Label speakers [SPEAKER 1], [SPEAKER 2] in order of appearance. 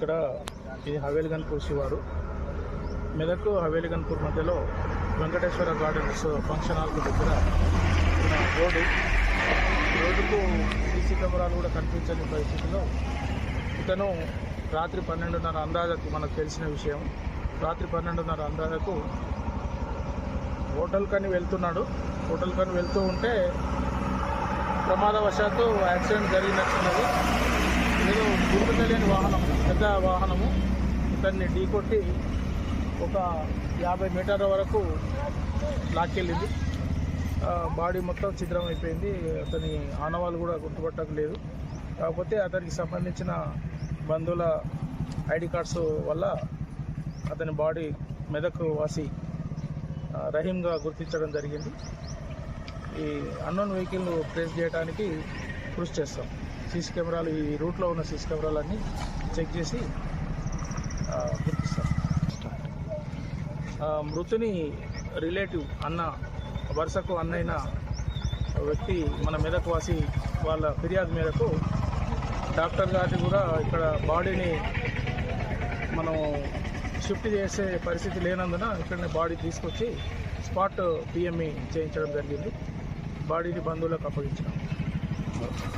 [SPEAKER 1] ఇక్కడ ఇది హవేలిగన్పూర్ శివారు. మెదక్ హవేలిగన్పూర్ మధ్యలో వెంకటేశ్వర గార్డెన్స్ ఫంక్షన్ హాల్కు దగ్గర రోడ్డు. రోడ్డుకు సీసీ కెమెరాలు కూడా కనిపించని పరిస్థితిలో ఇతను రాత్రి పన్నెండున్నర అందాజకు మనకు తెలిసిన విషయం. రాత్రి పన్నెండున్నర అందాజకు హోటల్ కని వెళ్తున్నాడు. హోటల్ కని వెళ్తూ ఉంటే ప్రమాదవశాత్తు యాక్సిడెంట్ జరిగినట్టున్నది. ఏదో తెలియని వాహనం పెద్ద వాహనము. ఇతన్ని ఢీకొట్టి ఒక యాభై మీటర్ల వరకు లాక్కెళ్ళింది. బాడీ మొత్తం చిత్రం అయిపోయింది. అతని ఆనవాళ్ళు కూడా గుర్తుపట్టలేదు కాకపోతే అతనికి సంబంధించిన బంధువుల ఐడి కార్డ్స్ వల్ల అతని బాడీ మెదక్ వాసి రహీంగా గుర్తించడం జరిగింది. ఈ అన్నోన్ వెహికల్ ట్రేస్ చేయడానికి కృషి చేస్తాం. సీసీ కెమెరాలు ఈ రూట్లో ఉన్న సీసీ కెమెరాలన్నీ చెక్ చేసి గుర్తిస్తాం మృతుని రిలేటివ్ అన్న వరుసకు అన్నైన వ్యక్తి మన మెదక్ వాసి వాళ్ళ ఫిర్యాదు మేరకు డాక్టర్ గారిని కూడా ఇక్కడ బాడీని మనం షిఫ్ట్ చేసే పరిస్థితి లేనందున ఇక్కడనే బాడీ తీసుకొచ్చి స్పాట్ పిఎంఈ చేయించడం జరిగింది. బాడీని బంధువులకు అప్పగించడం.